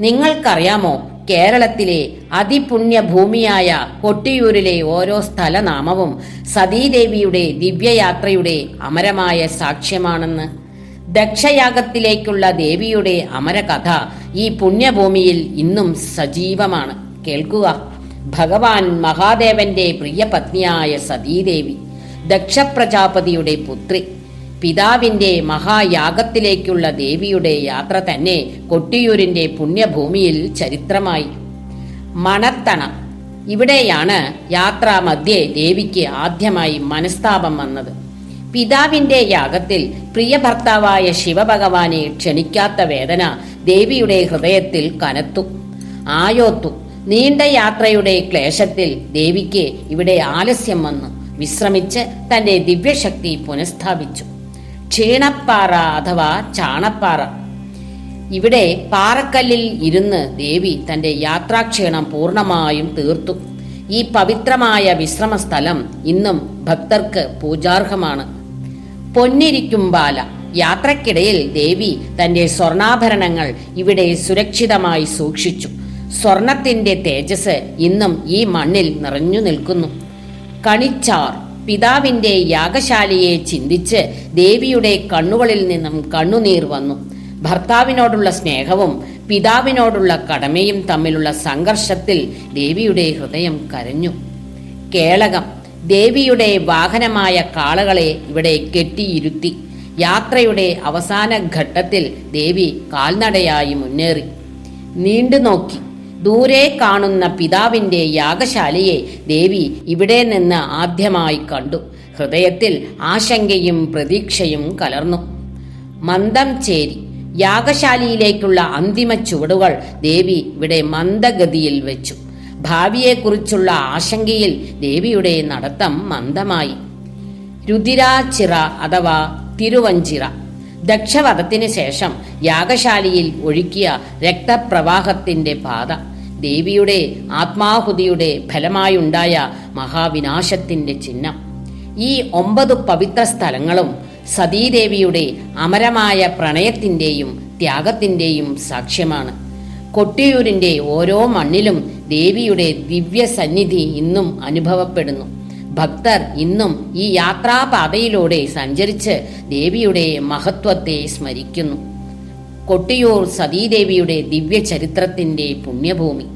നിങ്ങൾക്കറിയാമോ? കേരളത്തിലെ അതിപുണ്യ ഭൂമിയായ കൊട്ടിയൂരിലെ ഓരോ സ്ഥലനാമവും സതീദേവിയുടെ ദിവ്യയാത്രയുടെ അമരമായ സാക്ഷ്യമാണെന്ന്. ദക്ഷയാഗത്തിലേക്കുള്ള ദേവിയുടെ അമരകഥ ഈ പുണ്യഭൂമിയിൽ ഇന്നും സജീവമാണ്. കേൾക്കുക. ഭഗവാൻ മഹാദേവന്റെ പ്രിയപത്നിയായ സതീദേവി ദക്ഷപ്രജാപതിയുടെ പുത്രി. പിതാവിന്റെ മഹായാഗത്തിലേക്കുള്ള ദേവിയുടെ യാത്ര തന്നെ കൊട്ടിയൂരിന്റെ പുണ്യഭൂമിയിൽ ചരിത്രമായി. മണത്തണ. ഇവിടെയാണ് യാത്രാ മധ്യേ ദേവിക്ക് ആദ്യമായി മനസ്താപം വന്നത്. പിതാവിന്റെ യാഗത്തിൽ പ്രിയ ഭർത്താവായ ശിവഭഗവാനെ ക്ഷണിക്കാത്ത വേദന ദേവിയുടെ ഹൃദയത്തിൽ കനത്തു. ആയോത്തു നീണ്ട യാത്രയുടെ ക്ലേശത്തിൽ ദേവിക്ക് ഇവിടെ ആലസ്യം വന്നു. വിശ്രമിച്ച് തന്റെ ദിവ്യശക്തി പുനഃസ്ഥാപിച്ചു. ക്ഷീണപ്പാറ അഥവാ ചാണപ്പാറ. ഇവിടെ പാറക്കല്ലിൽ ഇരുന്ന് ദേവി തന്റെ യാത്രാക്ഷീണം പൂർണമായും തീർത്തു. ഈ പവിത്രമായ വിശ്രമ സ്ഥലം ഇന്നും ഭക്തർക്ക് പൂജാർഹമാണ്. പൊന്നിരിക്കും ബാല. യാത്രക്കിടയിൽ ദേവി തന്റെ സ്വർണാഭരണങ്ങൾ ഇവിടെ സുരക്ഷിതമായി സൂക്ഷിച്ചു. സ്വർണത്തിന്റെ തേജസ് ഇന്നും ഈ മണ്ണിൽ നിറഞ്ഞു നിൽക്കുന്നു. കണിച്ചാർ. പിതാവിന്റെ യാഗശാലയെ ചിന്തിച്ച് ദേവിയുടെ കണ്ണുകളിൽ നിന്നും കണ്ണുനീർ വന്നു. ഭർത്താവിനോടുള്ള സ്നേഹവും പിതാവിനോടുള്ള കടമയും തമ്മിലുള്ള സംഘർഷത്തിൽ ദേവിയുടെ ഹൃദയം കരഞ്ഞു. കേളകം ദേവിയുടെ വാഹനമായ കാളകളെ ഇവിടെ കെട്ടിയിരുത്തി. യാത്രയുടെ അവസാന ഘട്ടത്തിൽ ദേവി കാൽനടയായി മുന്നേറി. നീണ്ടു നോക്കി ദൂരെ കാണുന്ന പിതാവിന്റെ യാഗശാലയെ ദേവി ഇവിടെ നിന്ന് ആദ്യമായി കണ്ടു. ഹൃദയത്തിൽ ആശങ്കയും പ്രതീക്ഷയും കലർന്നു. മന്ദം ചേരി. യാഗശാലയിലേക്കുള്ള അന്തിമ ചുവടുകൾ ദേവി ഇവിടെ മന്ദഗതിയിൽ വെച്ചു. ഭാവിയെക്കുറിച്ചുള്ള ആശങ്കയിൽ ദേവിയുടെ നടത്തം മന്ദമായി. രുതിരാച്ചിറ അഥവാ തിരുവഞ്ചിറ. ദക്ഷവധത്തിന് ശേഷം യാഗശാലയിൽ ഒഴുക്കിയ രക്തപ്രവാഹത്തിന്റെ പാത. ദേവിയുടെ ആത്മാഹുതിയുടെ ഫലമായുണ്ടായ മഹാവിനാശത്തിന്റെ ചിഹ്നം. ഈ ഒമ്പത് പവിത്ര സ്ഥലങ്ങളും സതീദേവിയുടെ അമരമായ പ്രണയത്തിന്റെയും ത്യാഗത്തിന്റെയും സാക്ഷ്യമാണ്. കൊട്ടിയൂരിന്റെ ഓരോ മണ്ണിലും ദേവിയുടെ ദിവ്യ സന്നിധി ഇന്നും അനുഭവപ്പെടുന്നു. ഭക്തർ ഇന്നും ഈ യാത്രാപാതയിലൂടെ സഞ്ചരിച്ച് ദേവിയുടെ മഹത്വത്തെ സ്മരിക്കുന്നു. കൊട്ടിയൂർ സതീദേവിയുടെ ദിവ്യ ചരിത്രത്തിന്റെ പുണ്യഭൂമി.